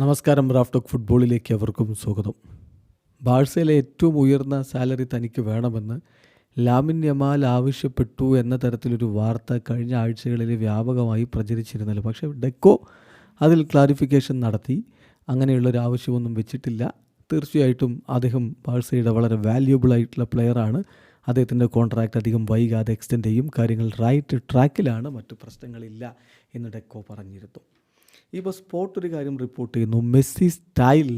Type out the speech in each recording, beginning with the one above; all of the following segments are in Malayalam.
നമസ്കാരം റാഫ്റ്റോക്ക് ഫുട്ബോളിലേക്ക് അവർക്കും സ്വാഗതം. ബാഴ്സയിലെ ഏറ്റവും ഉയർന്ന സാലറി തനിക്ക് വേണമെന്ന് ലാമിൻ യമാൽ ആവശ്യപ്പെട്ടു എന്ന തരത്തിലൊരു വാർത്ത കഴിഞ്ഞ ആഴ്ചകളിൽ വ്യാപകമായി പ്രചരിച്ചിരുന്നല്ലോ. പക്ഷേ ഡെക്കോ അതിൽ ക്ലാരിഫിക്കേഷൻ നടത്തി. അങ്ങനെയുള്ളൊരു ആവശ്യമൊന്നും വെച്ചിട്ടില്ല. തീർച്ചയായിട്ടും അദ്ദേഹം ബാഴ്സയുടെ വളരെ വാല്യൂബിൾ ആയിട്ടുള്ള പ്ലെയറാണ് അദ്ദേഹത്തിന്റെ കോൺട്രാക്റ്റ് അധികം വൈകാതെ എക്സ്റ്റെൻഡ് ചെയ്യും. കാര്യങ്ങൾ റൈറ്റ് ട്രാക്കിലാണ് മറ്റു പ്രശ്നങ്ങളില്ല എന്ന് ഡെക്കോ പറഞ്ഞിരുന്നു. ഇപ്പോൾ സ്പോർട്ട് ഒരു കാര്യം റിപ്പോർട്ട് ചെയ്യുന്നു. മെസ്സി സ്റ്റൈൽ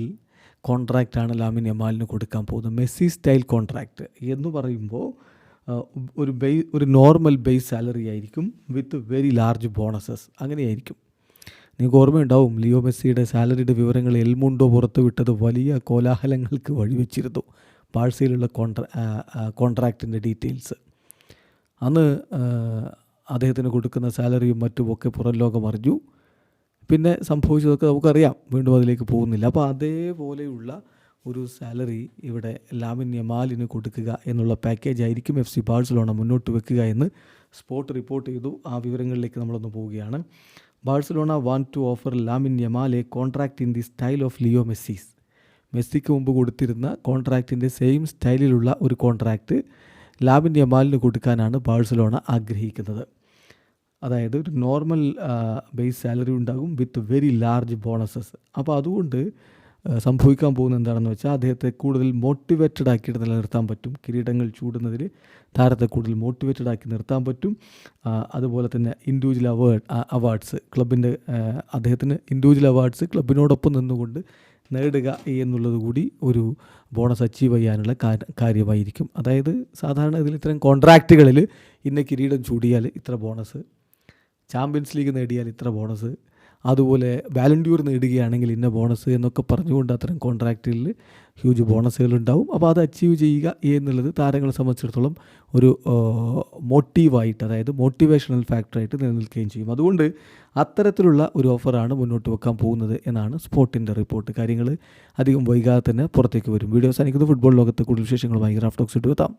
കോൺട്രാക്റ്റാണ് ലാമിൻ യമാലിന് കൊടുക്കാൻ പോകുന്നത്. മെസ്സി സ്റ്റൈൽ കോൺട്രാക്റ്റ് എന്ന് പറയുമ്പോൾ ഒരു ബേ ഒരു നോർമൽ ബേസ് സാലറി ആയിരിക്കും വിത്ത് വെരി ലാർജ് ബോണസസ് അങ്ങനെയായിരിക്കും. നിങ്ങൾക്ക് ഓർമ്മയുണ്ടാവും ലിയോ മെസ്സിയുടെ സാലറിയുടെ വിവരങ്ങൾ എൽമുണ്ടോ പുറത്തുവിട്ടത് വലിയ കോലാഹലങ്ങൾക്ക് വഴിവെച്ചിരുന്നു പാഴ്സയിലുള്ള കോൺട്രാ കോൺട്രാക്റ്റിന്റെ ഡീറ്റെയിൽസ് അന്ന് അദ്ദേഹത്തിന് കൊടുക്കുന്ന സാലറിയും മറ്റുമൊക്കെ പുറം ലോകം അറിഞ്ഞു. പിന്നെ സംഭവിച്ചതൊക്കെ നമുക്കറിയാം. വീണ്ടും അതിലേക്ക് പോകുന്നില്ല. അപ്പോൾ അതേപോലെയുള്ള ഒരു സാലറി ഇവിടെ ലാമിൻ യമാലിന് കൊടുക്കുക എന്നുള്ള പാക്കേജ് ആയിരിക്കും എഫ് സി ബാഴ്സലോണ മുന്നോട്ട് വെക്കുക എന്ന് സ്പോർട്ട് റിപ്പോർട്ട് ചെയ്തു. ആ വിവരങ്ങളിലേക്ക് നമ്മളൊന്ന് പോവുകയാണ്. Barcelona want to offer Lamine Yamal a contract in the style of Leo Messi's. മെസ്സിക്ക് മുമ്പ് കൊടുത്തിരുന്ന കോൺട്രാക്റ്റിന്റെ സെയിം സ്റ്റൈലിലുള്ള ഒരു കോൺട്രാക്റ്റ് ലാമിൻ യമാലിന് കൊടുക്കാനാണ് ബാഴ്സലോണ ആഗ്രഹിക്കുന്നത്. അതായത് ഒരു നോർമൽ ബേസ് സാലറി ഉണ്ടാകും വിത്ത് വെരി ലാർജ് ബോണസസ് അപ്പോൾ അതുകൊണ്ട് സംഭവിക്കാൻ പോകുന്ന എന്താണെന്ന് വെച്ചാൽ അദ്ദേഹത്തെ കൂടുതൽ മോട്ടിവേറ്റഡ് ആക്കിയിട്ട് നിലനിർത്താൻ പറ്റും. കിരീടങ്ങൾ ചൂടുന്നതിൽ താരത്തെ കൂടുതൽ മോട്ടിവേറ്റഡ് ആക്കി നിർത്താൻ പറ്റും. അതുപോലെ തന്നെ ഇൻഡിവിജ്വൽ അവാർഡ് അവാർഡ്സ് ക്ലബിന്റെ അദ്ദേഹത്തിന് ഇൻഡിവിജ്വൽ അവാർഡ്സ് ക്ലബിനോടൊപ്പം നിന്നുകൊണ്ട് നേടുക എന്നുള്ളത് കൂടി ഒരു ബോണസ് അച്ചീവ് ചെയ്യാനുള്ള കാര്യമായിരിക്കും. അതായത് സാധാരണ ഇതിൽ ഇത്തരം കോൺട്രാക്റ്റുകളിൽ ഇന്ന കിരീടം ചൂടിയാൽ ഇത്ര ബോണസ് ചാമ്പ്യൻസ് ലീഗ് നേടിയാൽ ഇത്ര ബോണസ്. അതുപോലെ വാലൻഡ്യൂർ നേടുകയാണെങ്കിൽ ഇന്ന ബോണസ് എന്നൊക്കെ പറഞ്ഞുകൊണ്ട് അത്തരം കോൺട്രാക്റ്റിൽ ഹ്യൂജ് ബോണസുകൾ ഉണ്ടാവും അപ്പോൾ അത് അച്ചീവ് ചെയ്യുക എന്നുള്ളത് താരങ്ങളെ സംബന്ധിച്ചിടത്തോളം ഒരു മോട്ടീവായിട്ട് അതായത് മോട്ടിവേഷണൽ ഫാക്ടറായിട്ട് നിലനിൽക്കുകയും ചെയ്യും. അതുകൊണ്ട് അത്തരത്തിലുള്ള ഒരു ഓഫറാണ് മുന്നോട്ട് വെക്കാൻ പോകുന്നത് എന്നാണ് സ്പോർട്ടിന്റെ റിപ്പോർട്ട്. കാര്യങ്ങൾ അധികം വൈകാതെ തന്നെ പുറത്തേക്ക് വരും. വീഡിയോ സാധിക്കുന്നത് ഫുട്ബോൾ ലോകത്ത് കൂടുതൽ വിശേഷങ്ങളുമായി ഗ്രാഫ്റ്റോക്സ് ഇട്ട് എത്താം.